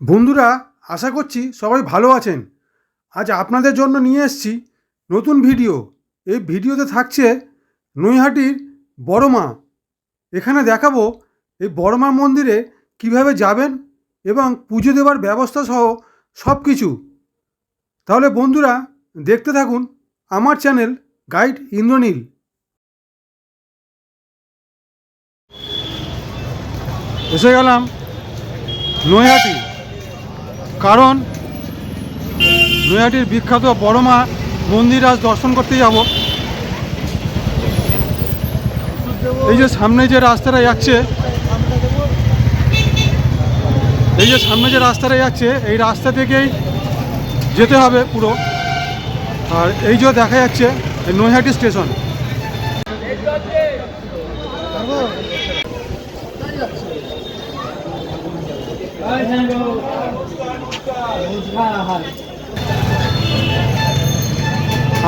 বন্ধুরা, আশা করছি সবাই ভালো আছেন। আজ আপনাদের জন্য নিয়ে এসেছি নতুন ভিডিও। এই ভিডিওতে থাকছে নৈহাটির বড়মা। এখানে দেখাবো এই বড়মা মন্দিরে কীভাবে যাবেন এবং পুজো দেওয়ার ব্যবস্থা সহ সব কিছু তাহলে বন্ধুরা, দেখতে থাকুন আমার চ্যানেল গাইড ইন্দ্রনীল। এসে গেলাম নৈহাটি। কারণ নৈহাটির বিখ্যাত বড়মা মন্দির আজ দর্শন করতে যাব। এই যে সামনে যে রাস্তাটা যাচ্ছে, এই যে সামনে যে রাস্তাটা যাচ্ছে, এই রাস্তা থেকেই যেতে হবে পুরো। আর এই যে দেখা যাচ্ছে নৈহাটি স্টেশন।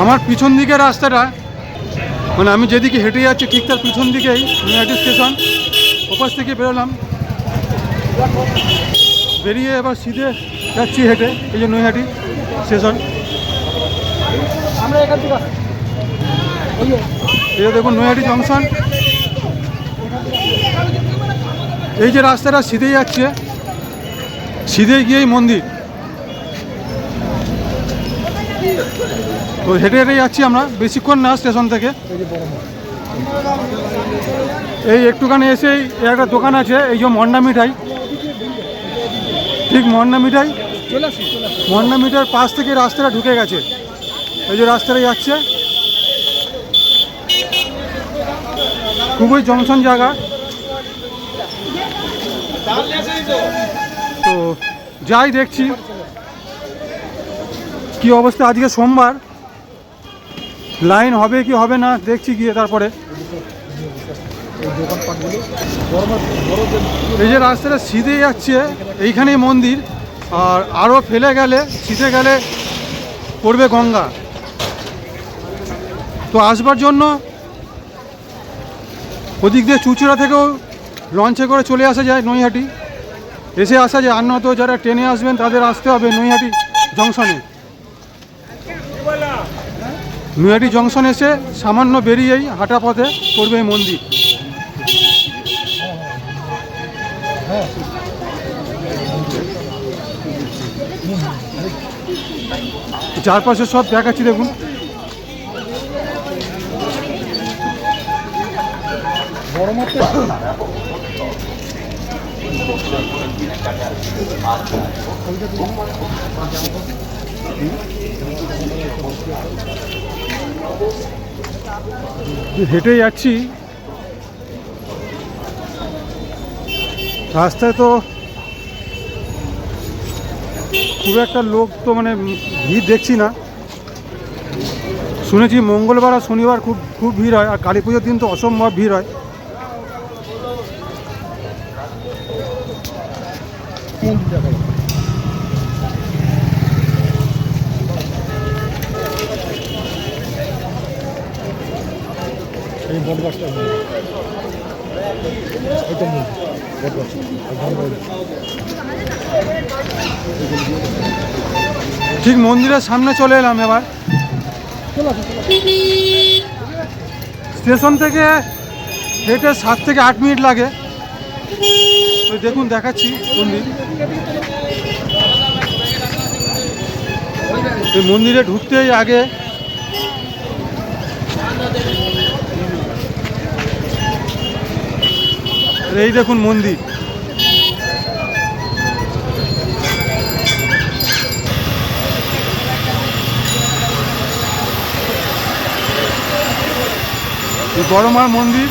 আমার পিছন দিকের রাস্তাটা মানে আমি যেদিকে হেঁটে যাচ্ছি ঠিক তার পিছন দিকেই নৈহাটি স্টেশন, ওপাশ থেকে বেরোলাম। বেরিয়ে এবার সিধে যাচ্ছি হেঁটে, এই যে নৈহাটি স্টেশন। এই যে দেখুন নৈহাটি জংশন। এই যে রাস্তাটা সিধে যাচ্ছে সিধে গিয়েই মন্দির। তো হেঁটে হেঁটে যাচ্ছি আমরা। বেশিক্ষণ না স্টেশন থেকে। এই একটুখানি এসেই একটা দোকান আছে, এই যে মন্ডা মিঠাই। ঠিক মন্ডা মিঠাই? মন্ডা মিঠার পাশ থেকে রাস্তাটা ঢুকে গেছে। এই যে রাস্তাটা যাচ্ছে। খুবই জংশন জায়গা। তো যাই দেখছি। কি অবস্থা আজকে সোমবার? লাইন হবে কি হবে না, দেখছি গিয়ে তারপরে। এই যে রাস্তাটা সিধে যাচ্ছে, এইখানেই মন্দির, আর আরও ফেলে গেলে, সিধে গেলে পড়বে গঙ্গা। তো আসবার জন্য ওদিক দিয়ে চুচুড়া থেকেও লঞ্চে করে চলে আসা যায় নৈহাটি। এসে আসা যায়, আর যারা ট্রেনে আসবেন তাদের আসতে হবে নৈহাটি জংশনে। নৈহাটি জংশন এসে সামান্য বেরিয়েই হাঁটা পথে পড়বে এই মন্দির। চারপাশে সব দেখাচ্ছি দেখুন। হেঁটে যাচ্ছি। রাস্তায় তো খুব একটা লোক তো মানে ভিড় দেখছি না। শুনেছি মঙ্গলবার আর শনিবার খুব খুব ভিড় হয় আর কালী পুজোর দিন তো অসম্ভব ভিড় হয়। বট গাছটা এটা মন্দির বট গাছ আর ধান গাছ। ঠিক মন্দিরের সামনে চলে এলাম এবার। স্টেশন থেকে হেঁটে সাত থেকে আট মিনিট লাগে। তো দেখুন দেখাচ্ছি মন্দির। এই মন্দিরে ঢুকতেই আগে এই দেখুন মন্দির। এই বড় মার মন্দির।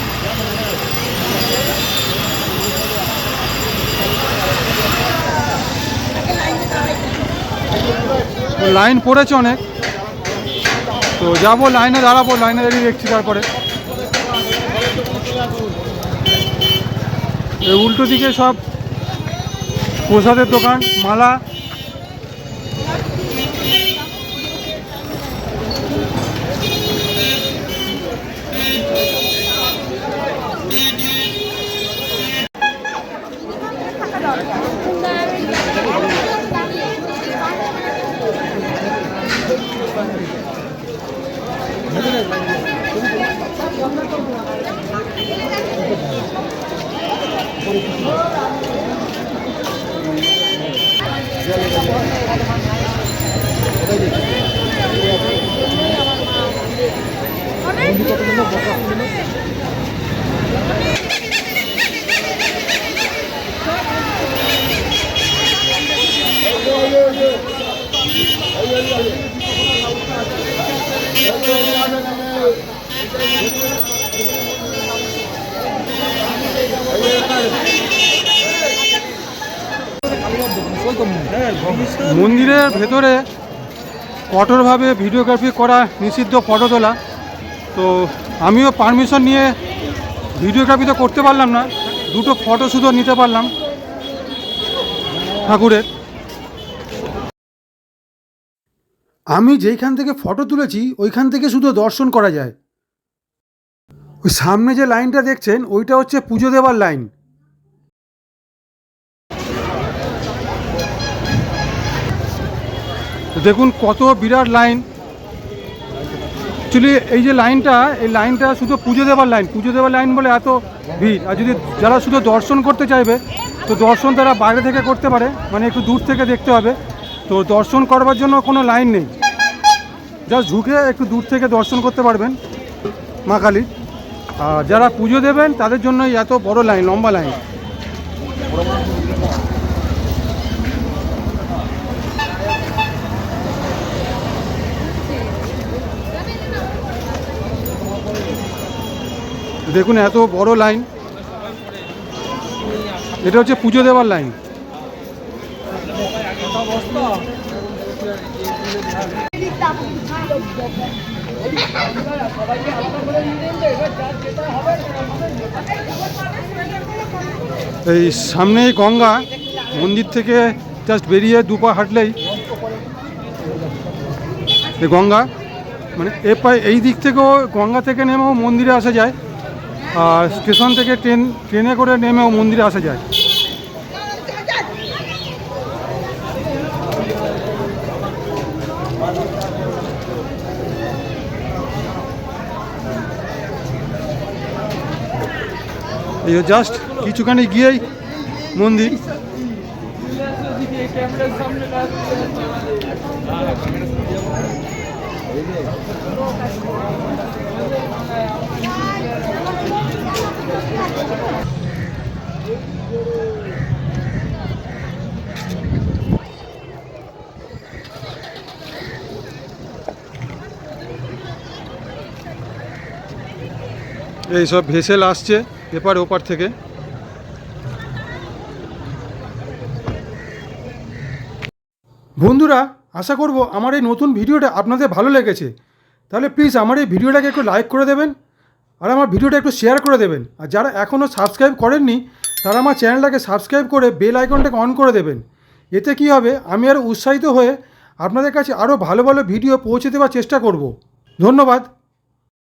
লাইন পড়েছে অনেক। তো যাব, লাইনে দাঁড়াবো, লাইনে দাঁড়িয়ে দেখছি তারপরে। উল্টো দিকে সব প্রসাদের দোকান মালা। অনেক মন্দিরের ভেতরে কঠোরভাবে ভিডিওগ্রাফি করা নিষিদ্ধ ফটো তোলা। তো আমিও পারমিশন নিয়ে ভিডিওগ্রাফি তো করতে পারলাম না, দুটো ফটো শুধু নিতে পারলাম ঠাকুরের। আমি যেইখান থেকে ফটো তুলেছি, ওইখান থেকে শুধু দর্শন করা যায়। ওই সামনে যে লাইনটা দেখছেন, ওইটা হচ্ছে পুজো দেওয়ার লাইন। দেখুন কত বিরাট লাইন। অ্যাকচুয়ালি এই যে লাইনটা, এই লাইনটা শুধু পুজো দেওয়ার লাইন, পুজো দেওয়ার লাইন বলে এত ভিড়। আর যদি যারা শুধু দর্শন করতে চাইবে, তো দর্শন তারা বাইরে থেকে করতে পারে মানে একটু দূর থেকে দেখতে হবে। তো দর্শন করবার জন্য কোনো লাইন নেই। জাস্ট ঝুঁকে একটু দূর থেকে দর্শন করতে পারবেন, মা কালীর আর যারা পুজো দেবেন, তাদের জন্যই এত বড় লাইন, লম্বা লাইন। দেখুন, এত বড় লাইন। এটা হচ্ছে পুজো দেওয়ার লাইন। এই সামনেই গঙ্গা, মন্দির থেকে জাস্ট বেরিয়ে দুপা হাঁটলেই গঙ্গা মানে এ পায়ে এই দিক থেকেও গঙ্গা থেকে নেমেও মন্দিরে আসা যায়। আর স্টেশন থেকে ট্রেন, ট্রেনে করে নেমেও মন্দিরে আসা যায়। এই জাস্ট কিছুখানি গিয়েই মন্দির। এই সব ভেসেল আসছে এপার ওপার থেকে। বন্ধুরা, আশা করব আমার এই নতুন ভিডিওটা আপনাদের ভালো লেগেছে। তাহলে প্লিজ আমার এই ভিডিওটাকে একটু লাইক করে দেবেন আর আমার ভিডিওটা একটু শেয়ার করে দেবেন। আর যারা এখনও সাবস্ক্রাইব করেননি, তারা আমার চ্যানেলটাকে সাবস্ক্রাইব করে বেল আইকনটাকে অন করে দেবেন। এতে কি হবে? আমি আরও উৎসাহিত হয়ে আপনাদের কাছে আরও ভালো ভালো ভিডিও পৌঁছে দেওয়ার চেষ্টা করব। ধন্যবাদ।